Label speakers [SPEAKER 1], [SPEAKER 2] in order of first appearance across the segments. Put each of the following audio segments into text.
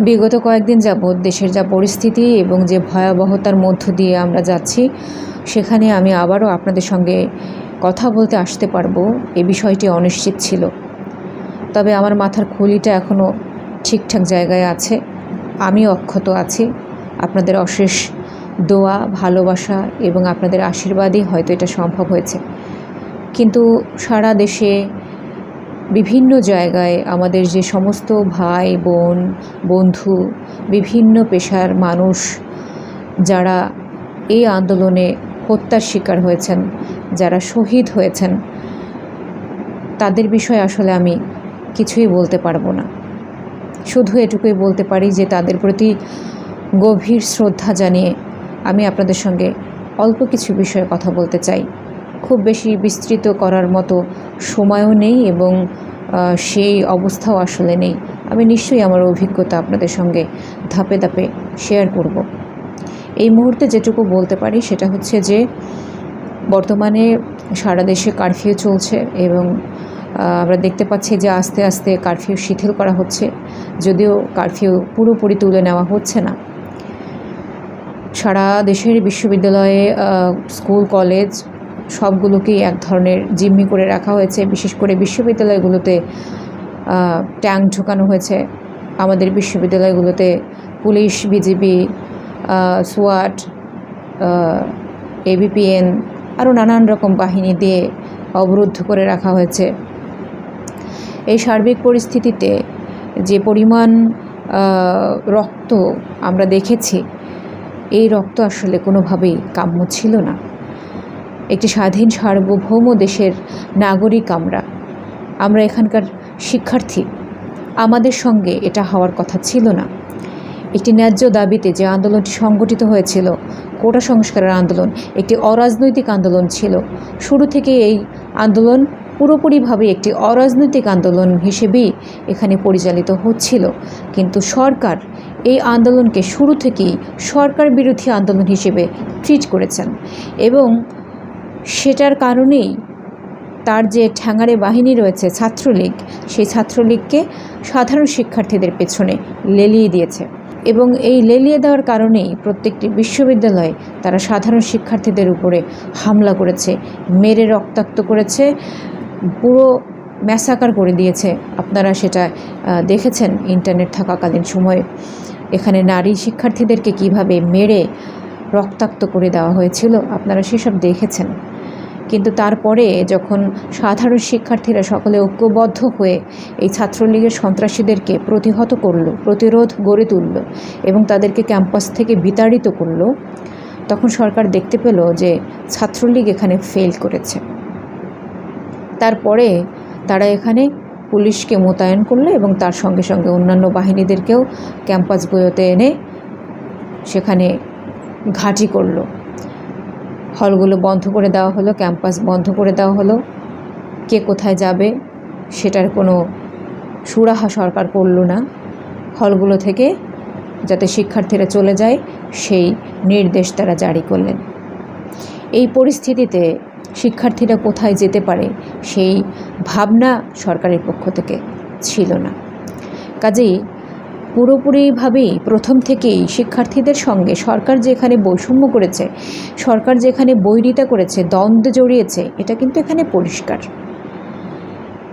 [SPEAKER 1] বিগত কয়েকদিন যাবৎ দেশের যা পরিস্থিতি এবং যে ভয়াবহতার মধ্য দিয়ে আমরা যাচ্ছি, সেখানে আমি আবারও আপনাদের সঙ্গে কথা বলতে আসতে পারব। এ বিষয়টি অনিশ্চিত ছিল। তবে আমার মাথার খুলিটা এখনও ঠিকঠাক জায়গায় আছে। আমি অক্ষত আছি। আপনাদের অশেষ দোয়া, ভালোবাসা এবং আপনাদের আশীর্বাদই হয়তো এটা সম্ভব হয়েছে। কিন্তু সারা দেশে বিভিন্ন জায়গায় আমাদের যে সমস্ত ভাই, বোন, বন্ধু, বিভিন্ন পেশার মানুষ যারা এই আন্দোলনে হত্যার শিকার হয়েছেন, যারা শহীদ হয়েছেন, তাদের বিষয়ে আসলে আমি কিছুই বলতে পারব না। শুধু এটুকুই বলতে পারি যে তাদের প্রতি গভীর শ্রদ্ধা জানিয়ে আমি আপনাদের সঙ্গে অল্প কিছু বিষয়ে কথা বলতে চাই। খুব বেশি বিস্তৃত করার মতো সময়ও নেই এবং সেই অবস্থাও আসলে নেই। আমি নিশ্চয়ই আমার অভিজ্ঞতা আপনাদের সঙ্গে ধাপে ধাপে শেয়ার করব। এই মুহূর্তে যেটুকু বলতে পারি সেটা হচ্ছে যে, বর্তমানে সারা দেশে কারফিউ চলছে এবং আমরা দেখতে পাচ্ছি যে আস্তে আস্তে কারফিউ শিথিল করা হচ্ছে। যদিও কারফিউ পুরোপুরি তুলে নেওয়া হচ্ছে না। সারা দেশের বিশ্ববিদ্যালয়ে স্কুল কলেজ সবগুলোকেই এক ধরনের জিম্মি করে রাখা হয়েছে। বিশেষ করে বিশ্ববিদ্যালয়গুলোতে ট্যাঙ্ক ঢোকানো হয়েছে। আমাদের বিশ্ববিদ্যালয়গুলোতে পুলিশ, বিজিবি সোয়াট এবিপিএন আরও নানান রকম বাহিনী দিয়ে অবরুদ্ধ করে রাখা হয়েছে। এই সার্বিক পরিস্থিতিতে যে পরিমাণ রক্ত আমরা দেখেছি, এই রক্ত আসলে কোনোভাবেই কাম্য ছিল না। একটি স্বাধীন সার্বভৌম দেশের নাগরিক আমরা। আমরা এখানকার শিক্ষার্থী। আমাদের সঙ্গে এটা হওয়ার কথা ছিল না। একটি ন্যায্য দাবিতে যে আন্দোলনটি সংগঠিত হয়েছিল, কোটা সংস্কারের আন্দোলন, একটি অরাজনৈতিক আন্দোলন ছিল। শুরু থেকে এই আন্দোলন পুরোপুরিভাবে একটি অরাজনৈতিক আন্দোলন হিসেবেই এখানে পরিচালিত হচ্ছিল। কিন্তু সরকার এই আন্দোলনকে শুরু থেকেই সরকার বিরোধী আন্দোলন হিসেবে ট্রিট করেছেন এবং সেটার কারণেই তার যে ঠ্যাঙারে বাহিনী রয়েছে ছাত্রলীগ, সেই ছাত্রলীগকে সাধারণ শিক্ষার্থীদের পেছনে লেলিয়ে দিয়েছে। এবং এই লেলিয়ে দেওয়ার কারণেই প্রত্যেকটি বিশ্ববিদ্যালয়ে তারা সাধারণ শিক্ষার্থীদের উপরে হামলা করেছে, মেরে রক্তাক্ত করেছে, পুরো ম্যাসাকার করে দিয়েছে। আপনারা সেটা দেখেছেন ইন্টারনেট থাকাকালীন সময়ে। এখানে নারী শিক্ষার্থীদেরকে কীভাবে মেরে রক্তাক্ত করে দেওয়া হয়েছিল, আপনারা সেসব দেখেছেন। কিন্তু তারপরে যখন সাধারণ শিক্ষার্থীরা সকলে ঐক্যবদ্ধ হয়ে এই ছাত্রলীগের সন্ত্রাসীদেরকে প্রতিহত করল, প্রতিরোধ গড়ে তুলল এবং তাদেরকে ক্যাম্পাস থেকে বিতাড়িত করল, তখন সরকার দেখতে পেল যে ছাত্রলীগ এখানে ফেল করেছে। তারপরে তারা এখানে পুলিশকে মোতায়েন করল এবং তার সঙ্গে সঙ্গে অন্যান্য বাহিনীদেরকেও ক্যাম্পাসগুলোতে এনে সেখানে ঘাঁটি করল। হলগুলো বন্ধ করে দেওয়া হলো, ক্যাম্পাস বন্ধ করে দেওয়া হলো। কে কোথায় যাবে সেটার কোনো সুরাহা সরকার করল না। হলগুলো থেকে যাতে শিক্ষার্থীরা চলে যায়, সেই নির্দেশ তারা জারি করলেন। এই পরিস্থিতিতে শিক্ষার্থীরা কোথায় যেতে পারে সেই ভাবনা সরকারের পক্ষ থেকে ছিল না। কাজেই পুরোপুরিভাবেই প্রথম থেকেই শিক্ষার্থীদের সঙ্গে সরকার যেখানে বৈষম্য করেছে, সরকার যেখানে বৈরিতা করেছে, দ্বন্দ্ব জড়িয়েছে, এটা কিন্তু এখানে পরিষ্কার।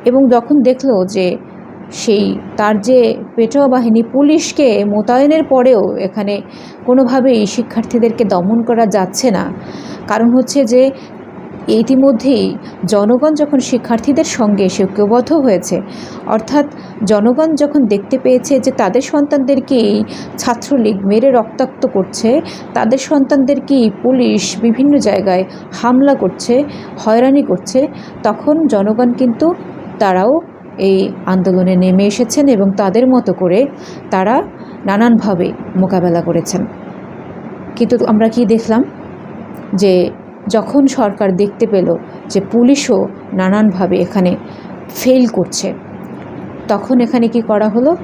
[SPEAKER 1] এবং যখন দেখল যে সেই, তার যে পেটোয়া বাহিনী, পুলিশকে মোতায়েনের পরেও এখানে কোনোভাবেই শিক্ষার্থীদেরকে দমন করা যাচ্ছে না, কারণ হচ্ছে যে ইতিমধ্যেই জনগণ যখন শিক্ষার্থীদের সঙ্গে ঐক্যবদ্ধ হয়েছে, অর্থাৎ জনগণ যখন দেখতে পেয়েছে যে তাদের সন্তানদেরকেই ছাত্রলীগ মেরে রক্তাক্ত করছে, তাদের সন্তানদেরকেই পুলিশ বিভিন্ন জায়গায় হামলা করছে, হয়রানি করছে, তখন জনগণ কিন্তু তারাও এই আন্দোলনে নেমে এসেছেন এবং তাদের মতো করে তারা নানানভাবে মোকাবেলা করেছেন। কিন্তু আমরা কি দেখলাম? যে যখন সরকার দেখতে পেল যে পুলিশও নানানভাবে এখানে ফেল করছে, তখন এখানে কি করা হলো?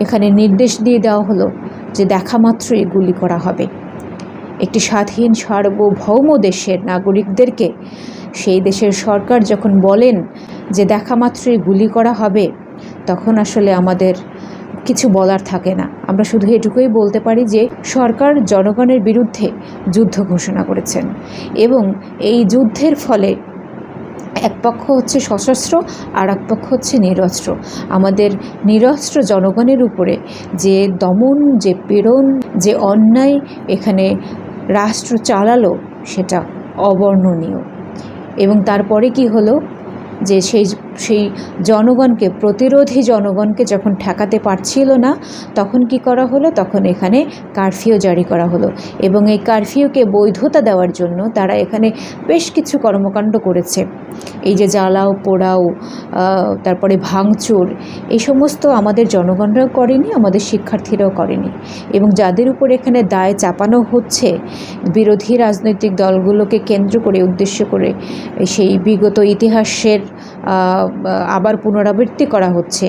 [SPEAKER 1] এখানে নির্দেশ দিয়ে দেওয়া হলো যে দেখা মাত্রই গুলি করা হবে। একটি স্বাধীন সার্বভৌম দেশের নাগরিকদেরকে সেই দেশের সরকার যখন বলেন যে দেখা মাত্রই গুলি করা হবে, তখন আসলে আমাদের কিছু বলার থাকে না। আমরা শুধু এটুকুই বলতে পারি যে, সরকার জনগণের বিরুদ্ধে যুদ্ধ ঘোষণা করেছেন এবং এই যুদ্ধের ফলে এক পক্ষ হচ্ছে সশস্ত্র আর এক পক্ষ হচ্ছে নিরস্ত্র। আমাদের নিরস্ত্র জনগণের উপরে যে দমন, যে পীড়ন, যে অন্যায় এখানে রাষ্ট্র চালালো, সেটা অবর্ণনীয়। এবং তারপরে কি হলো? যে সেই সেই জনগণকে, প্রতিরোধী জনগণকে যখন ঠেকাতে পারছিল না, তখন কি করা হলো? তখন এখানে কারফিউ জারি করা হলো এবং এই কারফিউকে বৈধতা দেওয়ার জন্য তারা এখানে বেশ কিছু কর্মকাণ্ড করেছে। এই যে জ্বালাও, পোড়াও তারপরে ভাঙচুর, এই সমস্ত আমাদের জনগণরাও করেনি, আমাদের শিক্ষার্থীরাও করেনি এবং যাদের উপর এখানে দায় চাপানো হচ্ছে, বিরোধী রাজনৈতিক দলগুলোকে কেন্দ্র করে, উদ্দেশ্য করে, সেই বিগত ইতিহাসের আবার পুনরাবৃত্তি করা হচ্ছে।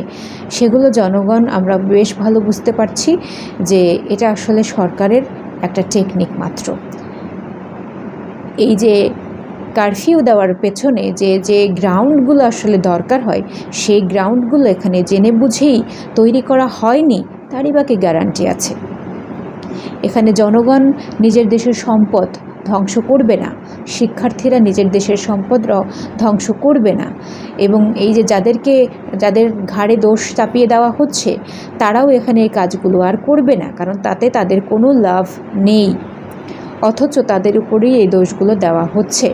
[SPEAKER 1] সেগুলো জনগণ আমরা বেশ ভালো বুঝতে পারছি যে এটা আসলে সরকারের একটা টেকনিক মাত্র। এই যে কারফিউ দেওয়ার পেছনে যে যে গ্রাউন্ডগুলো আসলে দরকার হয়, সেই গ্রাউন্ডগুলো এখানে জেনে বুঝেই তৈরি করা হয়নি, তারই বাকি গ্যারান্টি আছে। এখানে জনগণ নিজের দেশের সম্পদ ধ্বংস করবে না। শিক্ষার্থীরা নিজের দেশের সম্পদ ধ্বংস করবে না। এবং এই যে যাদেরকে, যাদের ঘাড়ে দোষ চাপিয়ে দেওয়া হচ্ছে, তারাও এখানে এই কাজগুলো আর করবে না, কারণ তাতে তাদের কোনো লাভ নেই। অথচ তাদের উপরেই এই দোষগুলো দেওয়া হচ্ছে।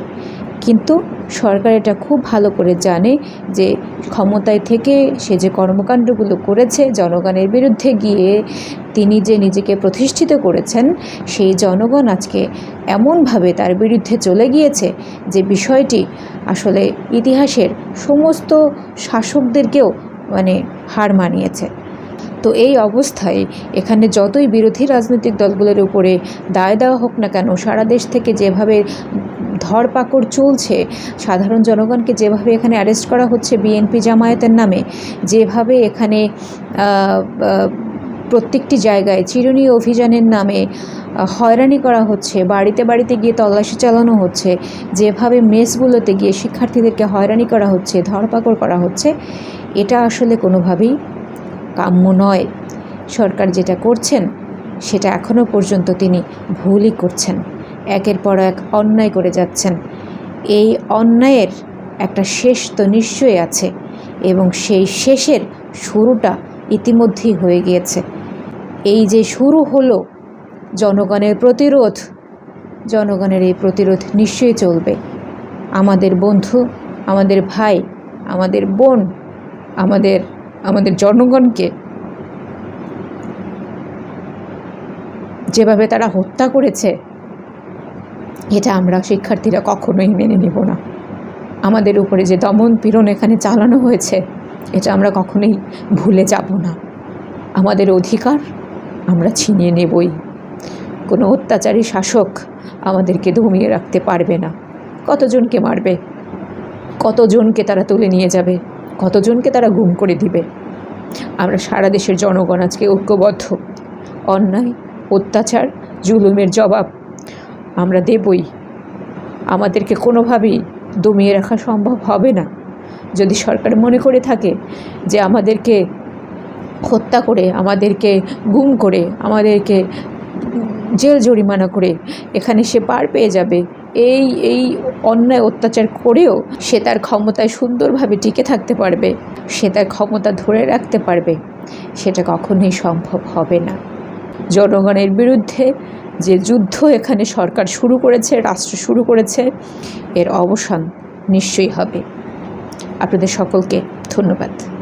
[SPEAKER 1] কিন্তু সরকার এটা খুব ভালো করে জানে যে ক্ষমতায় থেকে সে যে কর্মকাণ্ডগুলো করেছে, জনগণের বিরুদ্ধে গিয়ে তিনি যে নিজেকে প্রতিষ্ঠিত করেছেন, সেই জনগণ আজকে এমনভাবে তার বিরুদ্ধে চলে গিয়েছে যে বিষয়টি আসলে ইতিহাসের সমস্ত শাসকদেরকেও মানে হার মানিয়েছে। তো এই অবস্থায় এখানে যতই বিরোধী রাজনৈতিক দলগুলোর উপরে দায় দেওয়া হোক না কেন, সারা দেশ থেকে যেভাবে ধরপাকড় চলছে। সাধারণ জনগণকে যেভাবে এখানে অ্যারেস্ট করা হচ্ছে বিএনপি জামায়াতের নামে, যেভাবে এখানে প্রত্যেকটি জায়গায় চিরুনি অভিযানের নামে হয়রানি করা হচ্ছে, বাড়িতে বাড়িতে গিয়ে তল্লাশি চালানো হচ্ছে, যেভাবে মেসগুলোতে গিয়ে শিক্ষার্থীদেরকে হয়রানি করা হচ্ছে, ধরপাকড় করা হচ্ছে, এটা আসলে কোনোভাবেই কাম্য নয়। সরকার যেটা করছেন, সেটা এখনও পর্যন্ত তিনি ভুলই করছেন। একের পর এক অন্যায় করে যাচ্ছেন। এই অন্যায়ের একটা শেষ তো নিশ্চয়ই আছে এবং সেই শেষের শুরুটা ইতিমধ্যেই হয়ে গিয়েছে। এই যে শুরু হলো, জনগণের প্রতিরোধ, জনগণের এই প্রতিরোধ নিশ্চয়ই চলবে। আমাদের বন্ধু, আমাদের ভাই, আমাদের বোন, আমাদের আমাদের জনগণকে যেভাবে তারা হত্যা করেছে এটা আমরা শিক্ষার্থীরা কখনোই মেনে নেব না। আমাদের উপরে যে দমন পীড়ন এখানে চালানো হয়েছে, এটা আমরা কখনোই ভুলে যাব না। আমাদের অধিকার আমরা ছিনিয়ে নেবই। কোনো অত্যাচারী শাসক আমাদেরকে দমিয়ে রাখতে পারবে না। কতজনকে মারবে? কতজনকে তারা তুলে নিয়ে যাবে? কতজনকে তারা গুম করে দিবে? আমরা সারা দেশের জনগণ আজকে ঐক্যবদ্ধ। অন্যায়, অত্যাচার, জুলুমের জবাব আমরা দেবই। আমাদেরকে কোনোভাবেই দমিয়ে রাখা সম্ভব হবে না। যদি সরকার মনে করে থাকে যে আমাদেরকে হত্যা করে, আমাদেরকে গুম করে, আমাদেরকে জেল জরিমানা করে এখানে সে পার পেয়ে যাবে, এই এই অন্যায় অত্যাচার করেও সে তার ক্ষমতায় সুন্দরভাবে টিকে থাকতে পারবে, সে তার ক্ষমতা ধরে রাখতে পারবে, সেটা কখনোই সম্ভব হবে না। জনগণের বিরুদ্ধে যে যুদ্ধ এখানে সরকার শুরু করেছে, রাষ্ট্র শুরু করেছে, এর অবসান নিশ্চয়ই হবে। আপনাদের সকলকে ধন্যবাদ।